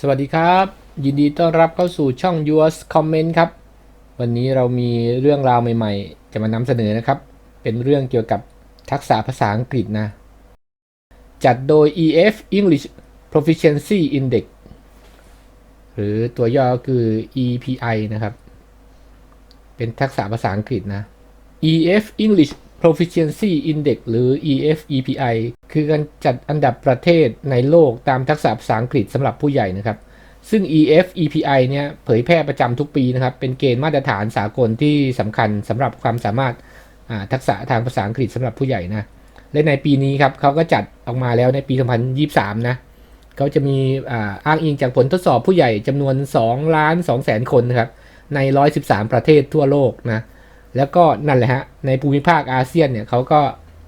สวัสดีครับ ยินดีต้อนรับเข้าสู่ช่อง yours comment ครับ วันนี้เรามีเรื่องราวใหม่ ๆ จะมานำเสนอนะครับ เป็นเรื่องเกี่ยวกับทักษะภาษาอังกฤษนะ จัดโดย EF English Proficiency Index หรือตัวย่อคือ EPI นะครับ เป็นทักษะภาษาอังกฤษนะ EF English Proficiency Index หรือ EFEPI คือการจัดอันดับประเทศในโลกตามทักษะภาษาอังกฤษสำหรับผู้ใหญ่นะครับ ซึ่ง EFEPI เนี่ยเผยแพร่ประจำทุกปีนะครับ เป็นเกณฑ์มาตรฐานสากลที่สำคัญสำหรับความสามารถาทักษะทางภาษาอังกฤษสำหรับผู้ใหญ่นะ และในปีนี้ครับเขาก็จัดออกมาแล้วในปี 2023 นะเขาจะมีอ้างอิงจากผลทดสอบผู้ใหญ่จำนวน 2 ล้าน2แสนคนนะครับใน 113 ประเทศทั่วโลกนะแล้วก็นั่นแหละฮะในภูมิภาคอาเซียนเนี่ยเขาก็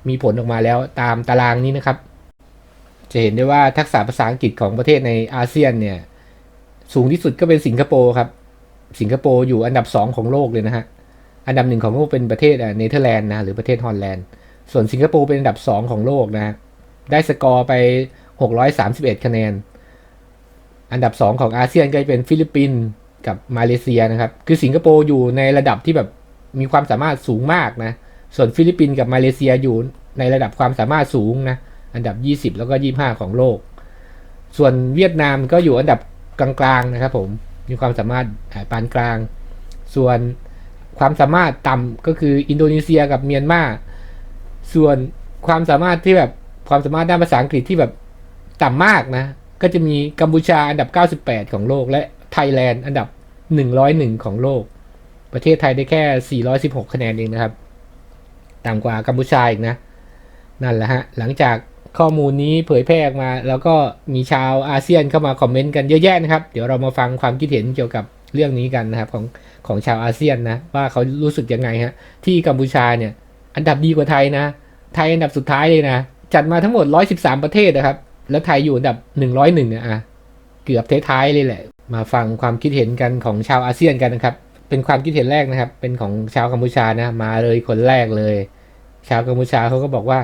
มีผลออกมาแล้วตามตารางนี้นะครับ จะเห็นได้ว่าทักษะภาษาอังกฤษของประเทศในอาเซียนเนี่ย สูงที่สุดก็เป็นสิงคโปร์ครับ สิงคโปร์อยู่อันดับ 2 ของโลกเลยนะฮะ อันดับหนึ่งของโลกเป็นประเทศเนเธอร์แลนด์นะหรือประเทศฮอลแลนด์ ส่วนสิงคโปร์เป็นอันดับ 2 ของโลกนะ ได้สกอร์ไป 631 คะแนน อันดับ 2 ของอาเซียนก็เป็นฟิลิปปินส์กับมาเลเซียนะครับ คือสิงคโปร์อยู่ในระดับที่แบบมีความสามารถสูงมากนะ ส่วนฟิลิปปินส์กับมาเลเซียอยู่ในระดับความสามารถสูงนะ อันดับ 20 แล้วก็ 25 ของโลก ส่วนเวียดนามก็อยู่อันดับกลางๆนะครับผมมีความสามารถปานกลาง ส่วนความสามารถต่ำก็คืออินโดนีเซียกับเมียนมาส่วนความสามารถที่แบบความสามารถด้านภาษาอังกฤษที่แบบต่ำมากนะ ก็จะมีกัมพูชาอันดับ 98 ของโลก และไทยแลนด์อันดับ 101 ของโลก ประเทศไทยได้แค่ 416 คะแนนเองนะครับ ต่ำกว่ากัมพูชาอีกนะ นั่นแหละฮะ หลังจากข้อมูลนี้เผยแพร่ออกมา แล้วก็มีชาวอาเซียนเข้ามาคอมเมนต์กันเยอะแยะนะครับ เดี๋ยวเรามาฟังความคิดเห็นเกี่ยวกับเรื่องนี้กันนะครับของของชาวอาเซียนนะ ว่าเขารู้สึกยังไงฮะที่กัมพูชาเนี่ย อันดับดีกว่าไทยนะ ไทยอันดับสุดท้ายเลยนะ จัดมาทั้งหมด 113 ประเทศนะครับ แล้วไทยอยู่อันดับ 101อะเกือบท้ายๆเลยแหละ มาฟังความคิดเห็นกันของชาวอาเซียนกันนะครับ เป็นความคิดเห็นแรกนะครับ เป็นของชาวกัมพูชานะ มาเลยคนแรกเลย ชาวกัมพูชาเขาก็บอกว่า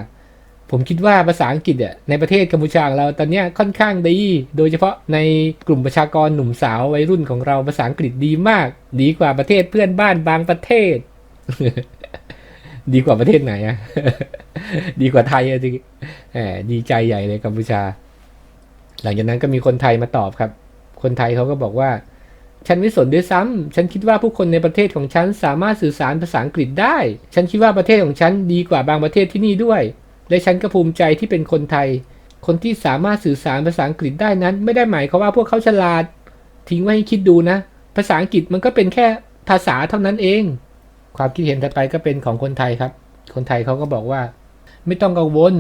ผมคิดว่าภาษาอังกฤษอะในประเทศกัมพูชาเราตอนนี้ค่อนข้างดี โดยเฉพาะในกลุ่มประชากรหนุ่มสาววัยรุ่นของเราภาษาอังกฤษดีมาก ดีกว่าประเทศเพื่อนบ้านบางประเทศ ดีกว่าประเทศไหนอะดีกว่าไทยอะจริงแหมดีใจใหญ่เลยกัมพูชา หลังจากนั้นก็มีคนไทยมาตอบครับ คนไทยเขาก็บอกว่า ฉันไม่สนด้วยซ้ำฉันคิดว่าผู้คนในประเทศของฉันสามารถสื่อสารภาษาอังกฤษได้ ฉันคิดว่าประเทศของฉันดีกว่าบางประเทศที่นี่ด้วย และฉันก็ภูมิใจที่เป็นคนไทย คนที่สามารถสื่อสารภาษาอังกฤษได้นั้น ไม่ได้หมายความว่าพวกเขาฉลาด ทิ้งไว้ให้คิดดูนะ ภาษาอังกฤษมันก็เป็นแค่ภาษาเท่านั้นเอง ความคิดเห็นถัดไปก็เป็นของคนไทยครับ คนไทยเขาก็บอกว่า ไม่ต้องกังวล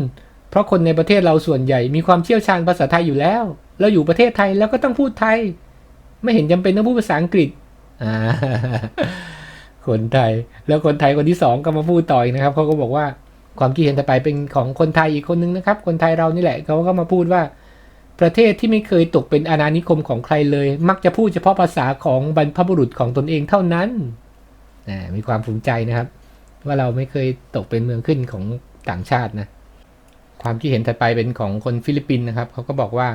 เพราะคนในประเทศเราส่วนใหญ่มีความเชี่ยวชาญภาษาไทยอยู่แล้ว เราอยู่ประเทศไทยแล้วก็ต้องพูดไทย ไม่เห็นจำเป็นต้องพูดภาษาอังกฤษคนไทย แล้วคนไทยคนที่สองก็มาพูดต่ออีกนะครับเขาก็บอกว่าความคิดเห็นต่อไปเป็นของคนไทยอีกคนนึงนะครับ คนไทยเรานี่แหละเขาก็มาพูดว่า ประเทศที่ไม่เคยตกเป็นอาณานิคมของใครเลย มักจะพูดเฉพาะภาษาของบรรพบุรุษของตนเองเท่านั้นนะมีความภูมิใจนะครับ ว่าเราไม่เคยตกเป็นเมืองขึ้นของต่างชาตินะความคิดเห็นถัดไปเป็นของคนฟิลิปปินส์นะครับเขาก็บอกว่า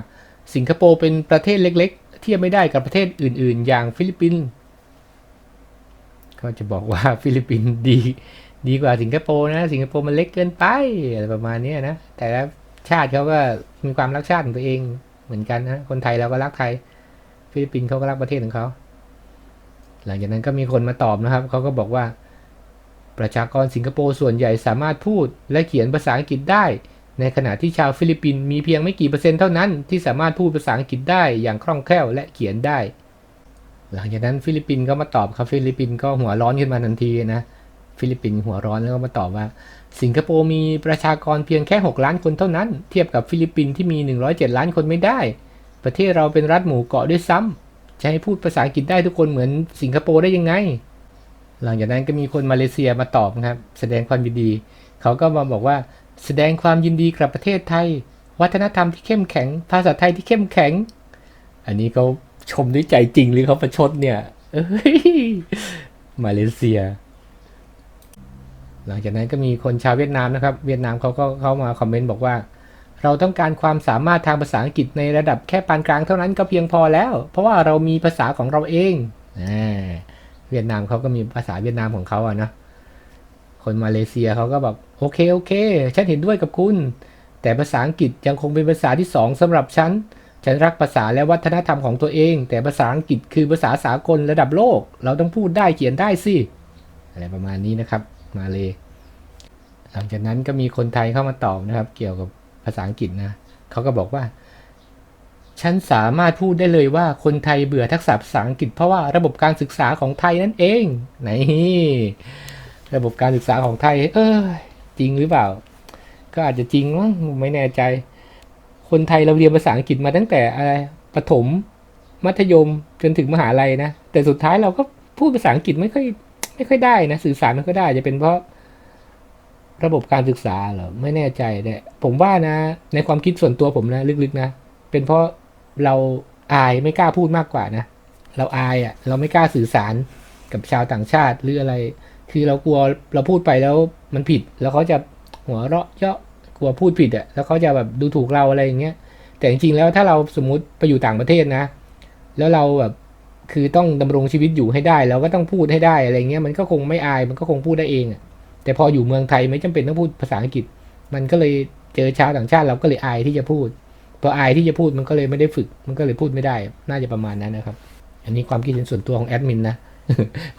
สิงคโปร์เป็นประเทศเล็ก เทียบไม่ได้กับประเทศอื่น ๆ อย่างฟิลิปปินส์ก็จะบอกว่าฟิลิปปินส์ดี ดีกว่าสิงคโปร์นะ สิงคโปร์มันเล็กเกินไปอะไรประมาณนี้นะ แต่ละชาติเขาก็มีความรักชาติของตัวเองเหมือนกันนะคนไทยเราก็รักไทย ฟิลิปปินส์เขาก็รักประเทศของเขาหลังจากนั้นก็มีคนมาตอบนะครับเขาก็บอกว่า ประชากรสิงคโปร์ส่วนใหญ่สามารถพูดและเขียนภาษาอังกฤษได้ ในขณะที่ชาวฟิลิปปินส์มีเพียงไม่กี่เปอร์เซ็นต์เท่านั้นที่สามารถพูดภาษาอังกฤษได้อย่างคล่องแคล่วและเขียนได้ หลังจากนั้นฟิลิปปินส์ก็มาตอบครับฟิลิปปินส์ก็หัวร้อนขึ้นมาทันทีนะฟิลิปปินส์หัวร้อนแล้วก็มาตอบว่า สิงคโปร์มีประชากรเพียงแค่ 6 ล้านคนเท่านั้น เทียบกับฟิลิปปินส์ที่มี 107 ล้านคนไม่ได้ ประเทศเราเป็นรัฐหมู่เกาะด้วยซ้ำจะให้พูดภาษาอังกฤษได้ทุกคนเหมือนสิงคโปร์ได้ยังไง หลังจากนั้นก็มีคนมาเลเซียมาตอบนะครับ แสดงความดีเขาก็มาบอกว่า แสดงความยินดีกับประเทศไทย วัฒนธรรมที่เข้มแข็ง ภาษาไทยที่เข้มแข็ง อันนี้เขาชมด้วยใจจริงหรือเขาประชดเนี่ยมาเลเซีย หลังจากนั้นก็มีคนชาวเวียดนามนะครับ เวียดนามเขาก็เข้ามาคอมเมนต์บอกว่า เราต้องการความสามารถทางภาษาอังกฤษในระดับแค่ปานกลางเท่านั้นก็เพียงพอแล้ว เพราะว่าเรามีภาษาของเราเองเวียดนามเขาก็มีภาษาเวียดนามของเขาอะนะคนมาเลเซียเขาก็แบบ โอเคโอเค ฉันเห็นด้วยกับคุณ แต่ภาษาอังกฤษยังคงเป็นภาษาที่สองสำหรับฉัน ฉันรักภาษาและวัฒนธรรมของตัวเอง แต่ภาษาอังกฤษคือภาษาสากลระดับโลก เราต้องพูดได้เขียนได้สิ อะไรประมาณนี้นะครับ มาเลย หลังจากนั้นก็มีคนไทยเข้ามาตอบนะครับ เกี่ยวกับภาษาอังกฤษนะ เขาก็บอกว่า ฉันสามารถพูดได้เลยว่าคนไทยเบื่อทักษะภาษาอังกฤษเพราะว่าระบบการศึกษาของไทยนั่นเอง ไหน ระบบการศึกษาของไทย เออ จริงหรือเปล่า ก็อาจจะจริงมั้งไม่แน่ใจ คนไทยเราเรียนภาษาอังกฤษมาตั้งแต่อะไรประถม มัธยมจนถึงมหาลัยนะแต่สุดท้ายเราก็พูดภาษาอังกฤษไม่ค่อยไม่ค่อยได้นะสื่อสารไม่ค่อยได้จะเป็นเพราะระบบการศึกษาเหรอไม่แน่ใจเนี่ยผมว่านะ ในความคิดส่วนตัวผมนะลึกๆนะ เป็นเพราะเราอายไม่กล้าพูดมากกว่านะ เราอายอะ่ะ เราไม่กล้าสื่อสารกับชาวต่างชาติหรืออะไร คือเรากลัวเราพูดไปแล้วมันผิด แล้วเขาจะหัวเราะเยาะกลัวพูดผิดอะ่ะแล้วเขาจะแบบดูถูกเราอะไรอย่างเงี้ย แต่จริงๆแล้วถ้าเราสมมติไปอยู่ต่างประเทศนะ แล้วเราแบบคือต้องดำรงชีวิตอยู่ให้ได้เราก็ต้องพูดให้ได้อะไรเงี้ยมันก็คงไม่อายมันก็คงพูดได้เองอะแต่พออยู่เมืองไทยไม่จำเป็นต้องพูดภาษาอังกฤษ มันก็เลยเจอชาวต่างชาติเราก็เลยอายที่จะพูดพออายที่จะพูดมันก็เลยไม่ได้ฝึก มันก็เลยพูดไม่ได้ น่าจะประมาณนั้นนะครับ อันนี้ความคิดเห็นส่วนตัวของแอดมินนะ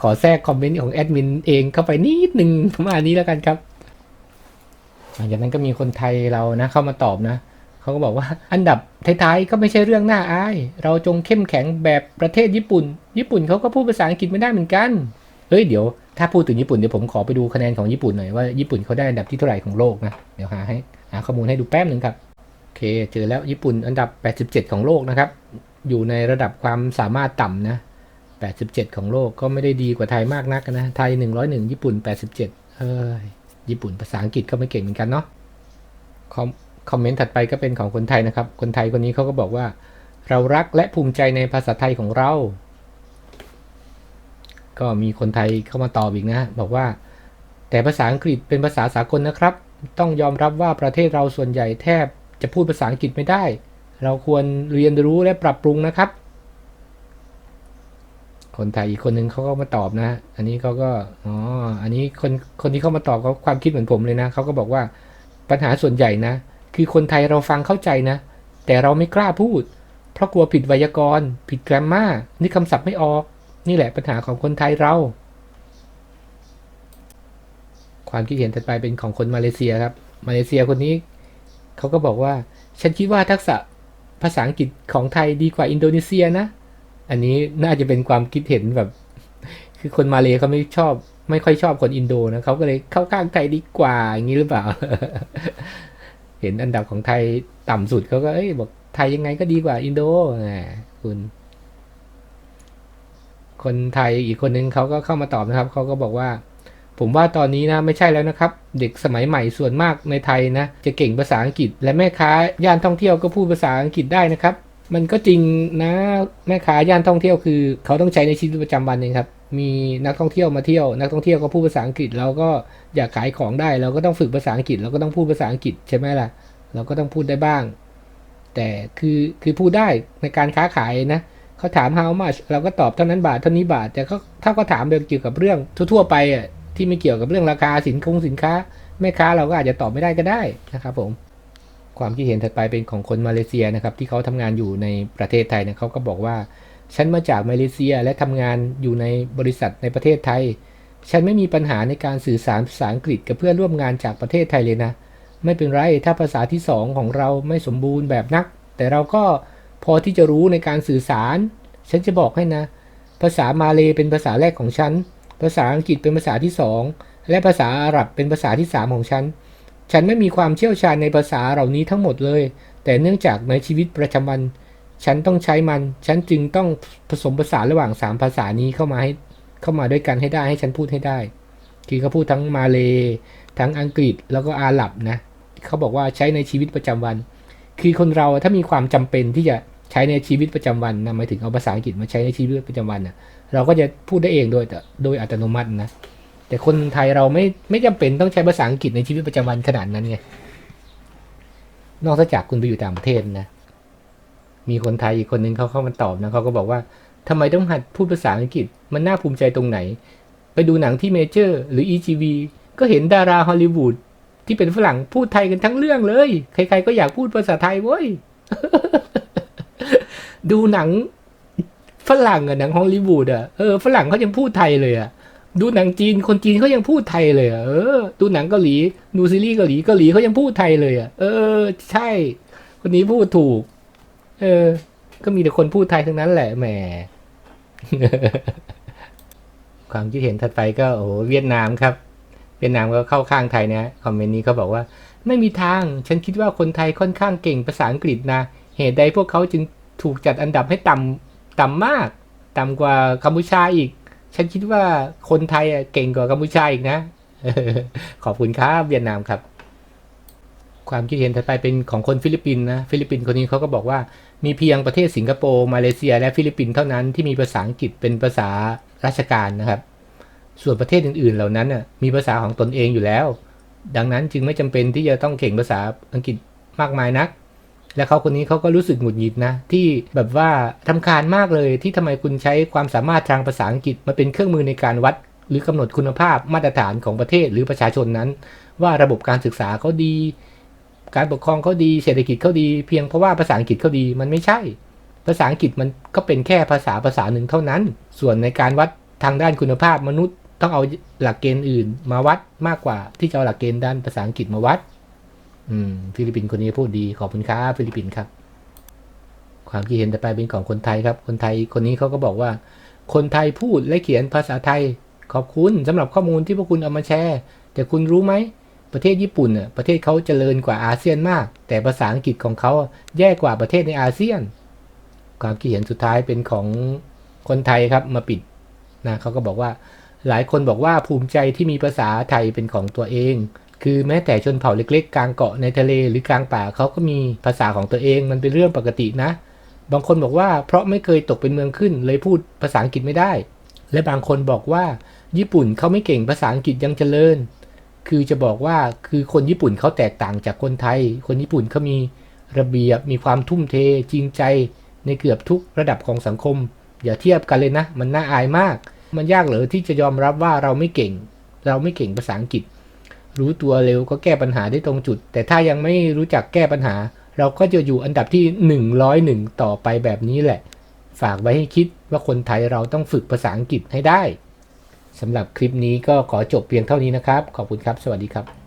ขอแทรกคอมเมนต์ของแอดมินเองเข้าไปนิดนึงประมาณนี้แล้วกันครับหลังจากนั้นก็มีคนไทยเรานะ เข้ามาตอบนะเขาก็บอกว่าอันดับท้ายๆก็ไม่ใช่เรื่องน่าอาย เราจงเข้มแข็งแบบประเทศญี่ปุ่น ญี่ปุ่นเขาก็พูดภาษาอังกฤษไม่ได้เหมือนกันเฮ้ยเดี๋ยวถ้าพูดถึงญี่ปุ่นเดี๋ยวผมขอไปดูคะแนนของญี่ปุ่นหน่อยว่าญี่ปุ่นเขาได้อันดับที่เท่าไหร่ของโลกนะเดี๋ยวหาให้หาข้อมูลให้ดูแป๊บหนึ่งครับโอเค เจอแล้วญี่ปุ่นอันดับ 87 ของโลกนะครับ อยู่ในระดับความสามารถต่ำนะ 87 ของโลกก็ไม่ได้ดีกว่าไทยมากนักนะ ไทย 101 ญี่ปุ่น 87เฮ้ย ญี่ปุ่นภาษาอังกฤษก็ไม่เก่งเหมือนกันเนาะคอคอมเมนต์ถัดไปก็เป็นของคนไทยนะครับ คนไทยคนนี้เขาก็บอกว่า เรารักและภูมิใจในภาษาไทยของเรา ก็มีคนไทยเข้ามาตอบอีกนะ บอกว่า แต่ภาษาอังกฤษเป็นภาษาสากลนะครับ ต้องยอมรับว่าประเทศเราส่วนใหญ่แทบจะพูดภาษาอังกฤษไม่ได้ เราควรเรียนรู้และปรับปรุงนะครับ คนไทยอีกคนนึงเขาก็มาตอบนะ อันนี้เขาก็อ๋ออันนี้คนคนที่เข้ามาตอบเขาความคิดเหมือนผมเลยนะเขาก็บอกว่าปัญหาส่วนใหญ่นะ คือคนไทยเราฟังเข้าใจนะ แต่เราไม่กล้าพูด เพราะกลัวผิดไวยากรณ์ ผิดแกรมมานึกคำศัพท์ไม่ออก นี่แหละปัญหาของคนไทยเรา ความคิดเห็นถัดไปเป็นของคนมาเลเซียครับ มาเลเซียคนนี้เขาก็บอกว่า ฉันคิดว่าทักษะภาษาอังกฤษของไทยดีกว่าอินโดนีเซียนะ อันนี้น่าจะเป็นความคิดเห็นแบบ คือคนมาเลเขาไม่ชอบ ไม่ค่อยชอบคนอินโดนะเขาก็เลยเข้าข้างไทยดีกว่าอย่างนี้หรือเปล่า เห็นอันดับของไทยต่ำสุดเขาก็เอ้ยบอกไทยยังไงก็ดีกว่าอินโดแหมคุณ คนไทยอีกคนนึงเขาก็เข้ามาตอบนะครับเขาก็บอกว่า ผมว่าตอนนี้นะไม่ใช่แล้วนะครับ เด็กสมัยใหม่ส่วนมากในไทยนะ จะเก่งภาษาอังกฤษ และแม่ค้าย่านท่องเที่ยวก็พูดภาษาอังกฤษได้นะครับ มันก็จริงนะแม่ค้าย่านท่องเที่ยวคือ เขาต้องใช้ในชีวิตประจำวันเองครับ มีนักท่องเที่ยวมาเที่ยว นักท่องเที่ยวก็พูดภาษาอังกฤษเราก็อยากขายของได้ เราก็ต้องฝึกภาษาอังกฤษเราก็ต้องพูดภาษาอังกฤษใช่ไหมล่ะ เราก็ต้องพูดได้บ้าง แต่คือคือพูดได้ในการค้าขายนะเขาถาม how much เราก็ตอบเท่านั้นบาทเท่านี้บาท แต่เขาถ้าเขาถามเกี่ยวกับเรื่องทั่วๆไปอะที่ไม่เกี่ยวกับเรื่องราคาสินคงสินค้าแม่ค้าเราก็อาจจะตอบไม่ได้ก็ได้นะครับผม ความคิดเห็นถัดไปเป็นของคนมาเลเซียนะครับที่เขาทำงานอยู่ในประเทศไทยเนี่ยเขาก็บอกว่า ฉันมาจากมาเลเซียและทำงานอยู่ในบริษัทในประเทศไทย ฉันไม่มีปัญหาในการสื่อสารภาษาอังกฤษกับเพื่อนร่วมงานจากประเทศไทยเลยนะ ไม่เป็นไรถ้าภาษาที่สองของเราไม่สมบูรณ์แบบนัก แต่เราก็พอที่จะรู้ในการสื่อสาร ฉันจะบอกให้นะ ภาษามาเลเป็นภาษาแรกของฉัน ภาษาอังกฤษเป็นภาษาที่สองและภาษาอาหรับเป็นภาษาที่สามของฉัน ฉันไม่มีความเชี่ยวชาญในภาษาเหล่านี้ทั้งหมดเลย แต่เนื่องจากในชีวิตประจำวัน ฉันต้องใช้มัน ฉันจึงต้องผสมผสานระหว่างสามภาษานี้เข้ามาให้เข้ามาด้วยกันให้ได้ให้ฉันพูดให้ได้ คือเขาพูดทั้งมาเลทั้งอังกฤษแล้วก็อาหรับนะ เขาบอกว่าใช้ในชีวิตประจำวัน คือคนเราถ้ามีความจำเป็นที่จะใช้ในชีวิตประจำวันนะหมายถึงเอาภาษาอังกฤษมาใช้ในชีวิตประจำวันนะเราก็จะพูดได้เองโดยโดยอัตโนมัตินะ แต่คนไทยเราไม่ไม่จำเป็นต้องใช้ภาษาอังกฤษในชีวิตประจำวันขนาดนั้นไง นอกจากคุณไปอยู่ต่างประเทศนะ มีคนไทยอีกคนนึงเขาเข้ามาตอบนะเขาก็บอกว่าทำไมต้องหัดพูดภาษาอังกฤษ มันน่าภูมิใจตรงไหน ไปดูหนังที่เมเจอร์ หรือ EGV ก็เห็นดาราฮอลลีวูดที่เป็นฝรั่งพูดไทยกันทั้งเรื่องเลย ใครๆก็อยากพูดภาษาไทยเว้ย ดูหนังฝรั่งอะหนังฮอลลีวูดอะเออฝรั่งเขายังพูดไทยเลยอะ ดูหนังจีนคนจีนเขายังพูดไทยเลยอะเออ ดูหนังเกาหลี ดูซีรีส์เกาหลีเกาหลีเขายังพูดไทยเลยอะเออ ใช่ คนนี้พูดถูก เออ ก็มีแต่คนพูดไทยทั้งนั้นแหละแหมความคิดเห็นถัดไปก็โอ้เวียดนามครับ เวียดนามก็เข้าข้างไทยนะคอมเมนต์นี้เขาบอกว่า ไม่มีทาง ฉันคิดว่าคนไทยค่อนข้างเก่งภาษาอังกฤษนะเหตุใดพวกเขาจึงถูกจัดอันดับให้ต่ำต่ำมาก ต่ำกว่ากัมพูชาอีก ฉันคิดว่าคนไทยเก่งกว่ากัมพูชาอีกนะ ขอบคุณครับเวียดนามครับ ความคิดเห็นถัดไปเป็นของคนฟิลิปปินส์นะ ฟิลิปปินส์คนนี้เขาก็บอกว่า มีเพียงประเทศสิงคโปร์มาเลเซีย และฟิลิปปินส์เท่านั้นที่มีภาษาอังกฤษเป็นภาษาราชการนะครับ ส่วนประเทศอื่นๆ เหล่านั้นน่ะมีภาษาของตนเองอยู่แล้ว ดังนั้นจึงไม่จำเป็นที่จะต้องเก่งภาษาอังกฤษมากมายนัก และเขาคนนี้เขาก็รู้สึกหงุดหงิดนะ ที่แบบว่าทำคาญมากเลยที่ทำไมคุณใช้ความสามารถทางภาษาอังกฤษมาเป็นเครื่องมือในการวัด หรือกำหนดคุณภาพมาตรฐานของประเทศหรือประชาชนนั้น ว่าระบบการศึกษาเขาดี การปกครองเขาดีเศรษฐกิจเขาดี เพียงเพราะว่าภาษาอังกฤษเขาดีมันไม่ใช่ ภาษาอังกฤษมันก็เป็นแค่ภาษาภาษาหนึ่งเท่านั้น ส่วนในการวัดทางด้านคุณภาพมนุษย์ต้องเอาหลักเกณฑ์อื่น มาวัดมากกว่าที่จะเอาหลักเกณฑ์ด้านภาษาอังกฤษมาวัด อืม ฟิลิปปินส์คนนี้พูดดี ขอบคุณครับฟิลิปปินส์ครับ ความคิดเห็นต่อไปเป็นของคนไทยครับ คนไทยคนนี้เขาก็บอกว่า คนไทยพูดและเขียนภาษาไทย ขอบคุณสำหรับข้อมูลที่พวกคุณเอามาแชร์ แต่คุณรู้ไหม ประเทศญี่ปุ่นน่ะประเทศเขาเจริญกว่าอาเซียนมาก แต่ภาษาอังกฤษของเขาแย่กว่าประเทศในอาเซียน ความคิดเห็นสุดท้ายเป็นของคนไทยครับมาปิดนะเขาก็บอกว่าหลายคนบอกว่าภูมิใจที่มีภาษาไทยเป็นของตัวเอง คือแม้แต่ชนเผ่าเล็กๆ กลางเกาะในทะเลหรือกลางป่าเขาก็มีภาษาของตัวเองมันเป็นเรื่องปกตินะ บางคนบอกว่าเพราะไม่เคยตกเป็นเมืองขึ้น เลยพูดภาษาอังกฤษไม่ได้ และบางคนบอกว่า ญี่ปุ่นเขาไม่เก่งภาษาอังกฤษยังเจริญ คือจะบอกว่าคือคนญี่ปุ่นเขาแตกต่างจากคนไทย คนญี่ปุ่นเขามีระเบียบมีความทุ่มเทจริงใจในเกือบทุกระดับของสังคม อย่าเทียบกันเลยนะ มันน่าอายมาก มันยากเหรอที่จะยอมรับว่าเราไม่เก่ง เราไม่เก่งภาษาอังกฤษ รู้ตัวเร็วก็แก้ปัญหาได้ตรงจุด แต่ถ้ายังไม่รู้จักแก้ปัญหา เราก็จะอยู่อันดับที่ 101 ต่อไปแบบนี้แหละ ฝากไว้ให้คิดว่าคนไทยเราต้องฝึกภาษาอังกฤษให้ได้สำหรับคลิปนี้ก็ขอจบเพียงเท่านี้นะครับ ขอบคุณครับ สวัสดีครับ